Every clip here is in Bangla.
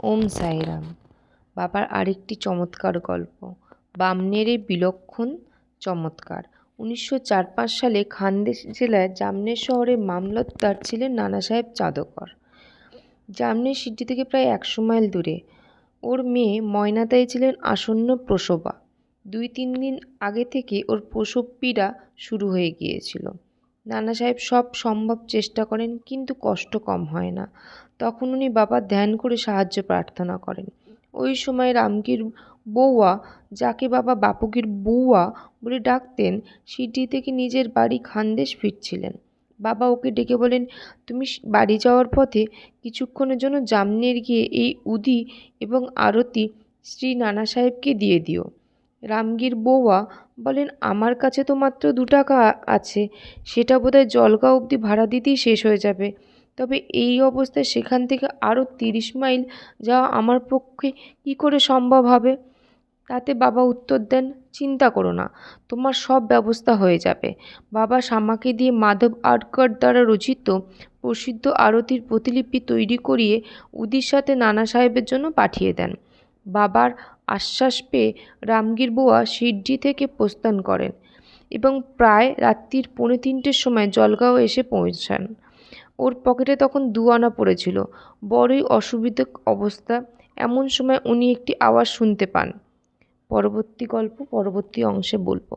ওম সাইরাম। বাবার আরেকটি চমৎকার গল্প। বামনেরে বিলক্ষণ চমৎকার। উনিশশো চার পাঁচ সালে খানদেশ জেলার জামনের শহরে মামলতদার ছিলেন নানা সাহেব চাঁদকর জামনের সিটি থেকে প্রায় একশো মাইল দূরে। ওর মেয়ে ময়নাতাই ছিলেন আসন্ন প্রসবা। দুই তিন দিন আগে থেকে ওর প্রসব পীড়া শুরু হয়ে গিয়েছিল। নানা সাহেব সব সম্ভব চেষ্টা করেন, কিন্তু কষ্ট কম হয় না। তখন উনি বাবার ধ্যান করে সাহায্য প্রার্থনা করেন। ওই সময় রামগীর বউয়া, যাকে বাবা বাপুকির বউয়া বলে ডাকতেন সিটি থেকে নিজের বাড়ি খানদেশ ফিরছিলেন। বাবা ওকে ডেকে বলেন, তুমি বাড়ি যাওয়ার পথে কিছুক্ষণের জন্য জামনের গিয়ে এই উদি এবং আরতি শ্রী নানা সাহেবকে দিয়ে দিও। রামগীর বউয়া বলেন, আমার কাছে তো মাত্র দু টাকা আছে, সেটা বোধহয় জলগাঁও অবধি ভাড়া দিতেই শেষ হয়ে যাবে। তবে এই অবস্থায় সেখান থেকে আরও তিরিশ মাইল যাওয়া আমার পক্ষে কী করে সম্ভব হবে তাতে বাবা উত্তর দেন, চিন্তা করো না, তোমার সব ব্যবস্থা হয়ে যাবে বাবা শ্যামাকে দিয়ে মাধব আডকর দ্বারা রচিত প্রসিদ্ধ আরতির প্রতিলিপি তৈরি করিয়ে উদির সাথে নানা সাহেবের জন্য পাঠিয়ে দেন। বাবার আশ্বাস পেয়ে রামগীর বুয়া শিরডি থেকে প্রস্থান করেন এবং প্রায় রাত্রির পৌনে তিনটের সময় জলগাঁও এসে পৌঁছান। ওর পকেটে তখন দু আনা পড়েছিল। বড়ই অসুবিধে অবস্থা। এমন সময় উনি একটি আওয়াজ শুনতে পান। পরবর্তী গল্প, পরবর্তী অংশে বলব।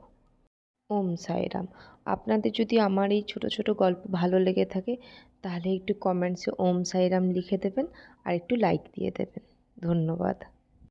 ওম সাইরাম, আপনাদের যদি আমার এই ছোট ছোট গল্প ভালো লেগে থাকে, তাহলে একটু কমেন্টসে ওম সাইরাম লিখে দেবেন আর একটু লাইক দিয়ে দেবেন। ধন্যবাদ।